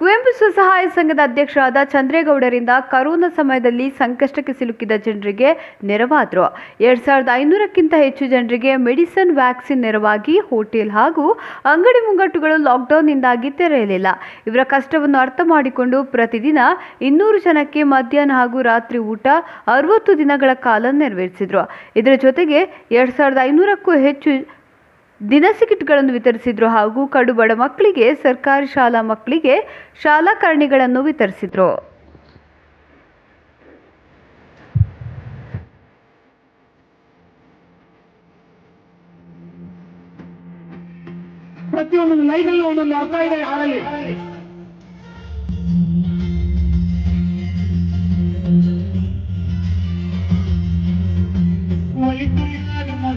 ಕುವೆಂಪು ಸ್ವಸಹಾಯ ಸಂಘದ ಅಧ್ಯಕ್ಷರಾದ ಚಂದ್ರೇಗೌಡರಿಂದ ಕರೋನಾ ಸಮಯದಲ್ಲಿ ಸಂಕಷ್ಟಕ್ಕೆ ಸಿಲುಕಿದ ಜನರಿಗೆ ನೆರವಾದರು. ಎರಡು ಸಾವಿರದ ಐನೂರಕ್ಕಿಂತ ಹೆಚ್ಚು ಜನರಿಗೆ ಮೆಡಿಸನ್ ವ್ಯಾಕ್ಸಿನ್ ನೆರವಾಗಿ ಹೋಟೆಲ್ ಹಾಗೂ ಅಂಗಡಿ ಮುಂಗಟ್ಟುಗಳು ಲಾಕ್ಡೌನ್ನಿಂದಾಗಿ ತೆರೆಯಲಿಲ್ಲ. ಇವರ ಕಷ್ಟವನ್ನು ಅರ್ಥ ಮಾಡಿಕೊಂಡು ಪ್ರತಿದಿನ ಇನ್ನೂರು ಜನಕ್ಕೆ ಮಧ್ಯಾಹ್ನ ಹಾಗೂ ರಾತ್ರಿ ಊಟ ಅರವತ್ತು ದಿನಗಳ ಕಾಲ ನೆರವೇರಿಸಿದರು. ಇದರ ಜೊತೆಗೆ ಎರಡು ಸಾವಿರದ ಐನೂರಕ್ಕೂ ಹೆಚ್ಚು ದಿನಸಿ ಕಿಟ್ಗಳನ್ನು ವಿತರಿಸಿದ್ರು ಹಾಗೂ ಕಡುಬಡ ಮಕ್ಕಳಿಗೆ ಸರ್ಕಾರಿ ಶಾಲಾ ಮಕ್ಕಳಿಗೆ ಶಾಲಾ ಕರ್ಣಿಗಳನ್ನು ವಿತರಿಸಿದ್ರು. ಪ್ರತಿಯೊಂದು ಲೈನಲ್ಲಿ ಒಂದೊಂದು ಅರ್ಥ ಇದೆ ಹಾಡಲ್ಲಿ.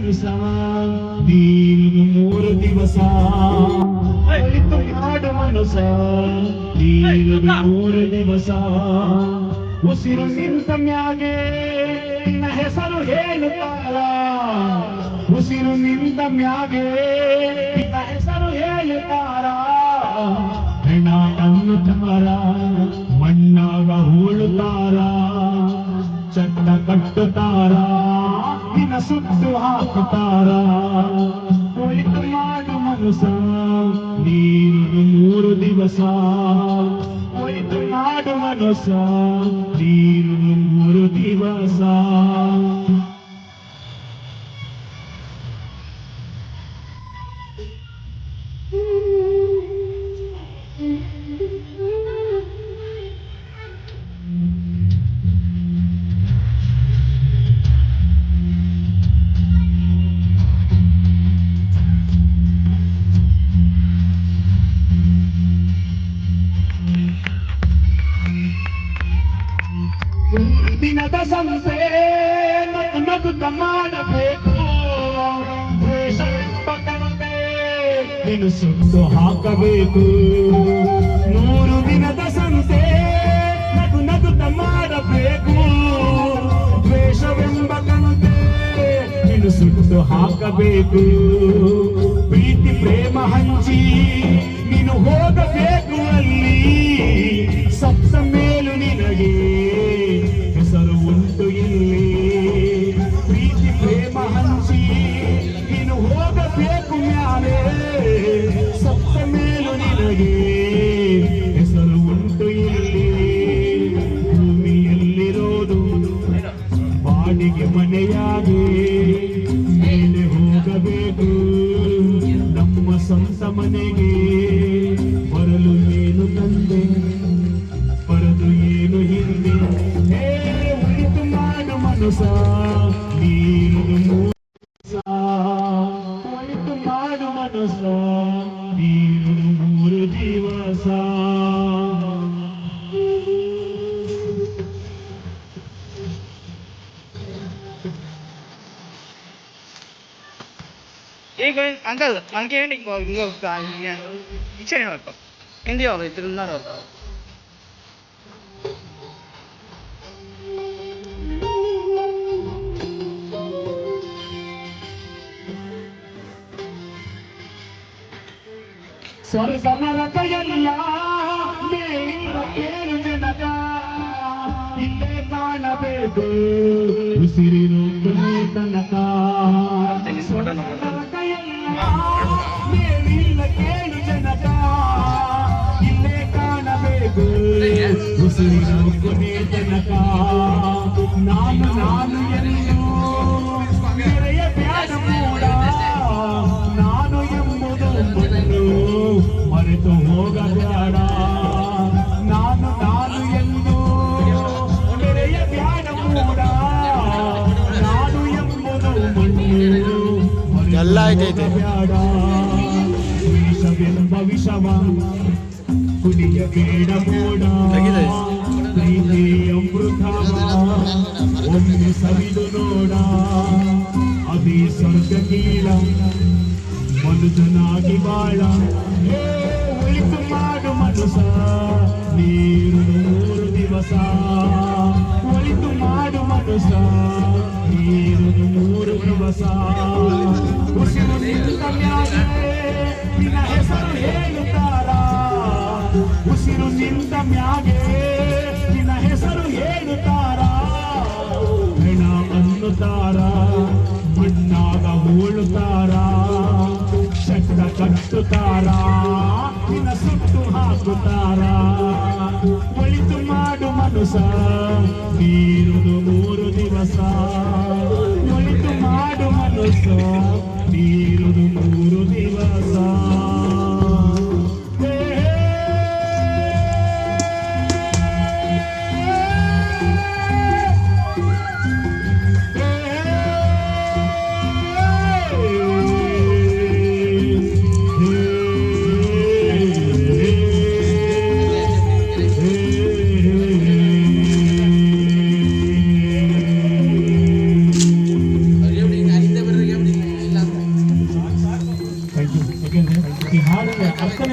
ಮನುಷ್ಯ ನೀನು ಮೂರು ದಿವಸ. ಒಳಿತು ಹಾಡು ಮನಸ ನೀನು ಮೂರು ದಿವಸ. ಉಸಿರು ನಿಂತ ಮ್ಯಾಗೆ ನಿನ್ನ ಹೆಸರು ಹೇಳುತ್ತಾರ? ಉಸಿರು ನಿಂತ ಮ್ಯಾಗೆ ನಿನ್ನ ಹೆಸರು ಹೇಳುತ್ತಾರ? ಹೆಣ ಅನ್ನುತ್ತಾರ ಮಣ್ಣಾಗ ಹೂಳುತ್ತಾರ? ಚಟ್ಟ ಕಟ್ಟುತ್ತಾರ? ಸುತ್ತು ಹಾಕುತ್ತಾರ ಒಳಿತು ಮಾಡು ಮನುಷ್ಯ ನೀನು ಮೂರು ದಿವಸ ಒಳಿತು ಮಾಡು ಮನುಷ್ಯ ನೀನು ದಿವಸ. ನೀನು ಸುಟ್ಟು ಹಾಕಬೇಕು ನೂರು ದಿನದ ಸಂಸೆ ನಗು ನಗುತ್ತ ಮಾಡಬೇಕು ದ್ವೇಷವೆಂಬ ಕಣತೆ ನೀನು ಸುಟ್ಟು ಹಾಕಬೇಕು മുസ്തഫ ദീനും മൂസ ഒഴുക്കും പാടു മനസ്സ ദീനും ഗുരു ദിവസ Hey, uncle, monkey ending, go, go, go, go, go, go, go, go, go, go, go, go, go, go, ಮೇಲಿನ ಕೇಳು ಜನಕ ಹಿಂದೆ ಕಾಣಬೇಕು ಉಸಿರಿರೋ ತನಕ. ಕೇಳು ಜನಕ ಇಲ್ಲೇ ಕಾಣಬೇಕು ಉಸಿರಿರೋ ಕೊನೆ ತನಕ. ನಾನು ನಾನು ಎಲ್ಲ ಐತೈತೆ. ಬೇಡ ವಿಷವೆಂಬ ವಿಷವ ಕುಡಿಯಬೇಡ ಮೋಡ ತೆಗಿದೆ. ಪ್ರೀತಿ ಅಮೃತವ ಒಮ್ಮೆ ಸವಿದು ನೋಡ ಅದೇ ಸ್ವರ್ಗ ಕೀಳ ಮನುಜನಾಗಿ ಬಾಳ ಹೇ, ಉಳಿತು ಮಾಡು ಮನುಸ ನೀರು ಮೂರು ದಿವಸ ಮೂರು ದಿವಸ ನಿನ್ನ ಹೆಸರು ಹೇಳುತ್ತಾರ ಉಸಿರು ನಿಂತ ಮ್ಯಾಗೆ ನಿನ್ನ ಹೆಸರು ಹೇಳುತ್ತಾರ ಹೆಣ ಅನ್ನುತ್ತಾರ ಮಣ್ಣಾಗ ಹೂಳುತ್ತಾರ ಶಕ್ತ ಕಟ್ಟುತ್ತಾರ ನಿನ್ನ ಸುಟ್ಟು ಹಾಕುತ್ತಾರ ಒಳಿತು ಮಾಡು ನೀರುದು ಮೂರು ದಿವಸ ಒಳಿತು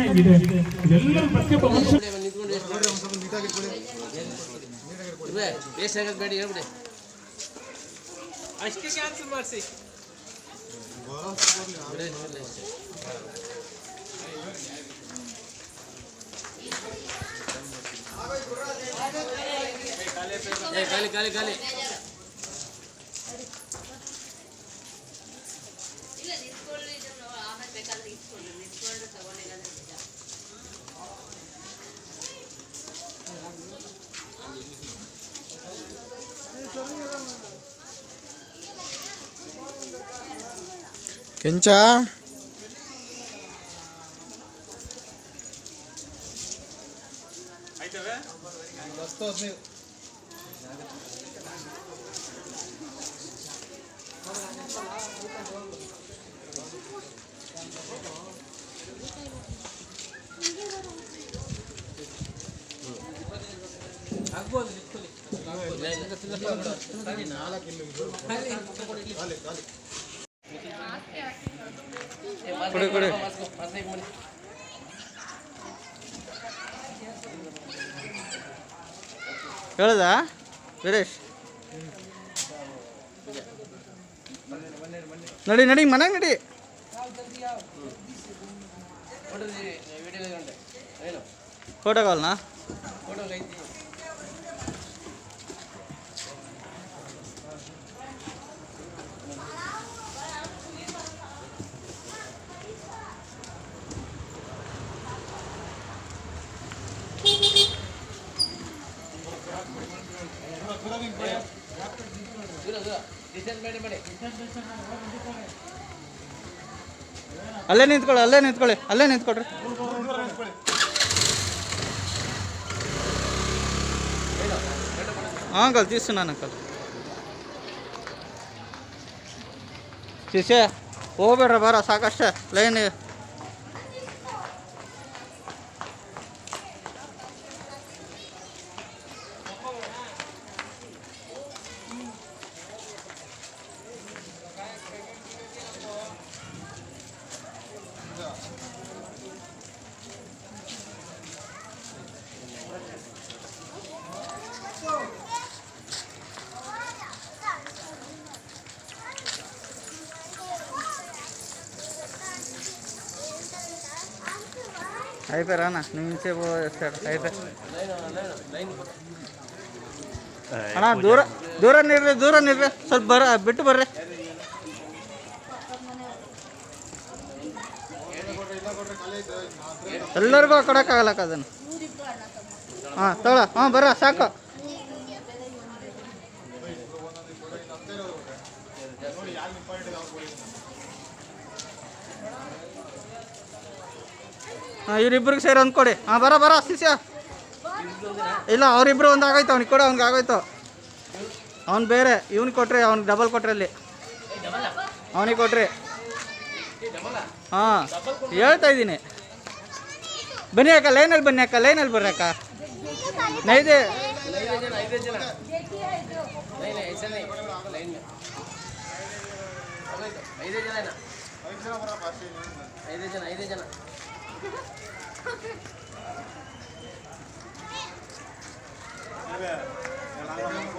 ಇದೆ ಇದೆಲ್ಲರೂ ಪ್ರತಿಯೊಬ್ಬ ಮನುಷ್ಯ ವೇಸ್ಟ್ ಆಗೋದು ಬೇಡ ಹೇಳ್ಬಿಡಿ ಅಷ್ಟೇ ಕ್ಯಾನ್ಸಲ್ ಮಾಡಿಸಿ ಖಾಲಿ ಖಾಲಿ ಖಾಲಿ ಕೆಂಚ ಕೊಡಿ ಕೊಡಿ கொடு கொடு. எவ்வளோதா விரேஷ் நடி நடி மனங்க நடி ஃபோட்டோ கால்ண்ணா ಅಲ್ಲೇ ನಿಂತ್ಕೊಳ್ಳಿ ಅಲ್ಲೇ ನಿಂತ್ಕೊಳ್ಳಿ ಅಲ್ಲೇ ನಿಂತ್ಕೊಳ್ರಿ ಹಾಂ ಅಂಕಲ್ తీస్తున్నాను అంకల్ ಶಿಷ್ಯ ಹೋಗ್ಬೇಡ್ರ ಬರ ಸಾಕಷ್ಟೇ ಲೈನ್ అయిపోయారా అన్న నువ్వు ఇంచేపు వేస్తాడు అయిపోయి ಅಣ್ಣ ದೂರ ದೂರ ನಿರ್ರಿ ದೂರ ನಿರ್ರಿ ಸ್ವಲ್ಪ ಬರ ಬಿಟ್ಟು ಬರ್ರಿ ಎಲ್ಲರಿಗೂ ಕೊಡೋಕ್ಕಾಗಲ್ಲಕ್ಕ ಅದನ್ನು ಹಾಂ ತಗೊಳ ಹಾಂ ಬರ್ರ ಸಾಕು ಹಾಂ ಇವ್ರಿಬ್ರಿಗೆ ಸೇರಿ ಒಂದು ಕೊಡಿ. ಹಾಂ ಬರ ಬರ ಶಿಷ್ಯ ಇಲ್ಲ, ಅವರಿಬ್ರು ಒಂದು ಆಗೋಯ್ತು, ಅವ್ನಿಗೆ ಕೊಡು, ಅವ್ನಿಗೆ ಆಗೋಯ್ತು. ಅವ್ನು ಬೇರೆ ಇವ್ನಿಗೆ ಕೊಟ್ರಿ ಅವ್ನಿಗೆ ಡಬಲ್ ಕೊಟ್ರಿ ಅಲ್ಲಿ. ಅವನಿಗೆ ಕೊಟ್ರಿ. ಹಾಂ, ಹೇಳ್ತಾ ಇದ್ದೀನಿ. ಬನ್ನಿ ಅಕ್ಕ ಲೈನಲ್ಲಿ ಬನ್ನಿ ಅಕ್ಕ ಲೈನಲ್ಲಿ ಬರ್ರಿ ಅಕ್ಕ. ನೈದೆ. ಐದೇ ಜನ. Ya,